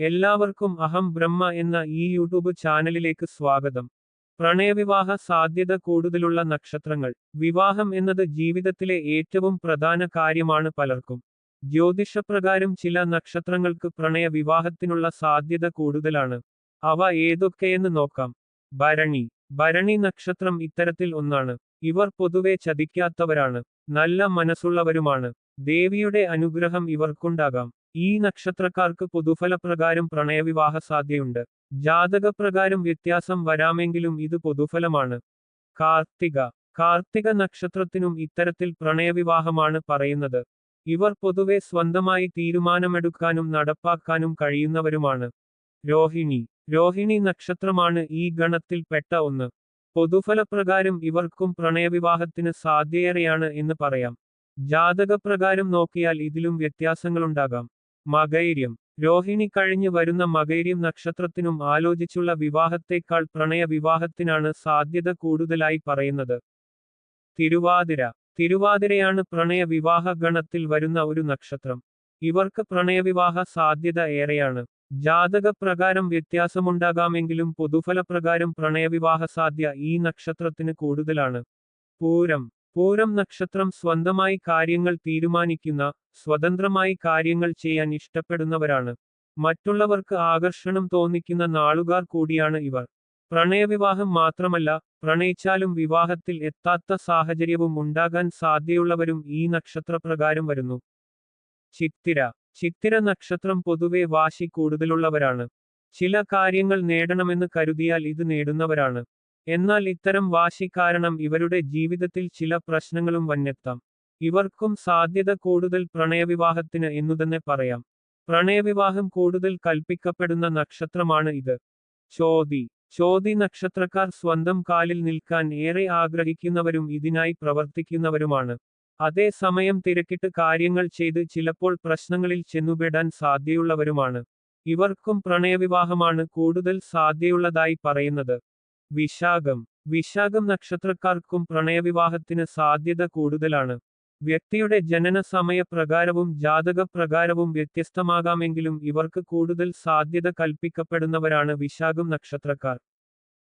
എല്ലാവർക്കും അഹം ബ്രഹ്മ എന്ന ഈ യൂട്യൂബ് ചാനലിലേക്ക് സ്വാഗതം. പ്രണയവിവാഹ സാധ്യത കൂടുതലുള്ള നക്ഷത്രങ്ങൾ. വിവാഹം എന്നത് ജീവിതത്തിലെ ഏറ്റവും പ്രധാന കാര്യമാണ് പലർക്കും. ജ്യോതിഷപ്രകാരം ചില നക്ഷത്രങ്ങൾക്ക് പ്രണയ വിവാഹത്തിനുള്ള സാധ്യത കൂടുതലാണ്. അവ ഏതൊക്കെയെന്ന് നോക്കാം. ഭരണി. ഭരണി നക്ഷത്രം ഇത്തരത്തിൽ ഒന്നാണ്. ഇവർ പൊതുവെ ചതിക്കാത്തവരാണ്. നല്ല മനസ്സുള്ളവരുമാണ്. ദേവിയുടെ അനുഗ്രഹം ഇവർക്കുണ്ടാകാം. ഈ നക്ഷത്രക്കാർക്ക് പൊതുഫലപ്രകാരം പ്രണയവിവാഹ സാധ്യയുണ്ട് ജാതകപ്രകാരം വ്യത്യാസം വരാമെങ്കിലും ഇത് പൊതുഫലമാണ്. കാർത്തിക. കാർത്തിക നക്ഷത്രത്തിനും ഇത്തരത്തിൽ പ്രണയവിവാഹമാണ് പറയുന്നത്. ഇവർ പൊതുവെ സ്വന്തമായി തീരുമാനമെടുക്കാനും നടപ്പാക്കാനും കഴിയുന്നവരുമാണ്. രോഹിണി. രോഹിണി നക്ഷത്രമാണ് ഈ ഗണത്തിൽ പെട്ട ഒന്ന്. പൊതുഫലപ്രകാരം ഇവർക്കും പ്രണയവിവാഹത്തിന് സാധ്യയേറെയാണ് എന്ന് പറയാം. ജാതകപ്രകാരം നോക്കിയാൽ ഇതിലും വ്യത്യാസങ്ങളുണ്ടാകാം. മകൈര്യം. രോഹിണി കഴിഞ്ഞു വരുന്ന മകൈര്യം നക്ഷത്രത്തിനും ആലോചിച്ചുള്ള വിവാഹത്തേക്കാൾ പ്രണയ വിവാഹത്തിനാണ് സാധ്യത കൂടുതലായി പറയുന്നത്. തിരുവാതിര. തിരുവാതിരയാണ് പ്രണയ വിവാഹ ഗണത്തിൽ വരുന്ന ഒരു നക്ഷത്രം. ഇവർക്ക് പ്രണയവിവാഹ സാധ്യത ഏറെയാണ്. ജാതകപ്രകാരം വ്യത്യാസമുണ്ടാകാമെങ്കിലും പൊതുഫലപ്രകാരം പ്രണയവിവാഹ സാധ്യ ഈ നക്ഷത്രത്തിന് കൂടുതലാണ്. പൂരം. പൂരം നക്ഷത്രം സ്വന്തമായി കാര്യങ്ങൾ തീരുമാനിക്കുന്ന സ്വതന്ത്രമായി കാര്യങ്ങൾ ചെയ്യാൻ ഇഷ്ടപ്പെടുന്നവരാണ്. മറ്റുള്ളവർക്ക് ആകർഷണം തോന്നിക്കുന്ന നാളുകാർ കൂടിയാണ് ഇവർ. പ്രണയവിവാഹം മാത്രമല്ല പ്രണയിച്ചാലും വിവാഹത്തിൽ എത്താത്ത സാഹചര്യവും ഉണ്ടാകാൻ സാധ്യതയുള്ളവരും ഈ നക്ഷത്രപ്രകാരം വരുന്നു. ചിത്തിര. ചിത്തിര നക്ഷത്രം പൊതുവെ വാശി കൂടുതലുള്ളവരാണ്. ചില കാര്യങ്ങൾ നേടണമെന്ന് കരുതിയാൽ ഇത് നേടുന്നവരാണ്. എന്നാൽ ഇത്തരം വാശി കാരണം ഇവരുടെ ജീവിതത്തിൽ ചില പ്രശ്നങ്ങളും വന്നെത്താം. ഇവർക്കും സാധ്യത കൂടുതൽ പ്രണയവിവാഹത്തിന് എന്നുതന്നെ പറയാം. പ്രണയവിവാഹം കൂടുതൽ കൽപ്പിക്കപ്പെടുന്ന നക്ഷത്രമാണ് ഇത്. ചോതി. ചോതി നക്ഷത്രക്കാർ സ്വന്തം കാലിൽ നിൽക്കാൻ ഏറെ ആഗ്രഹിക്കുന്നവരും ഇതിനായി പ്രവർത്തിക്കുന്നവരുമാണ്. അതേസമയം തിരക്കിട്ട് കാര്യങ്ങൾ ചെയ്ത് ചിലപ്പോൾ പ്രശ്നങ്ങളിൽ ചെന്നുപെടാൻ സാധ്യതയുള്ളവരുമാണ്. ഇവർക്കും പ്രണയവിവാഹമാണ് കൂടുതൽ സാധ്യതയുള്ളതായി പറയുന്നത്. വിശാഖം. വിശാഖം നക്ഷത്രക്കാർക്കും പ്രണയവിവാഹത്തിന് സാധ്യത കൂടുതലാണ്. വ്യക്തിയുടെ ജനന സമയപ്രകാരവും ജാതകപ്രകാരവും വ്യത്യസ്തമാകാമെങ്കിലും ഇവർക്ക് കൂടുതൽ സാധ്യത കൽപ്പിക്കപ്പെടുന്നവരാണ് വിശാഖം നക്ഷത്രക്കാർ.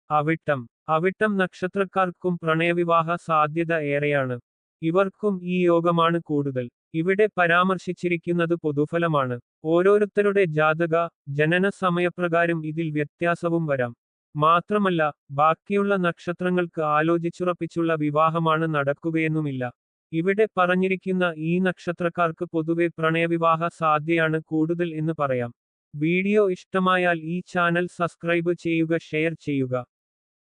അവിട്ടം. അവിട്ടം നക്ഷത്രക്കാർക്കും പ്രണയവിവാഹ സാധ്യത ഏറെയാണ്. ഇവർക്കും ഈ യോഗമാണ് കൂടുതൽ. ഇവിടെ പരാമർശിച്ചിരിക്കുന്നത് പൊതുഫലമാണ്. ഓരോരുത്തരുടെ ജാതക ജനന സമയപ്രകാരം ഇതിൽ വ്യത്യാസവും വരാം. മാത്രമല്ല ബാക്കിയുള്ള നക്ഷത്രങ്ങൾക്ക് ആലോചിച്ചുറപ്പിച്ചുള്ള വിവാഹമാണ് നടക്കുകയെന്നുമില്ല. ഇവിടെ പറഞ്ഞിരിക്കുന്ന ഈ നക്ഷത്രക്കാർക്ക് പൊതുവെ പ്രണയവിവാഹ സാധ്യയാണ് കൂടുതൽ എന്ന് പറയാം. വീഡിയോ ഇഷ്ടമായാൽ ഈ ചാനൽ സബ്സ്ക്രൈബ് ചെയ്യുക ഷെയർ ചെയ്യുക.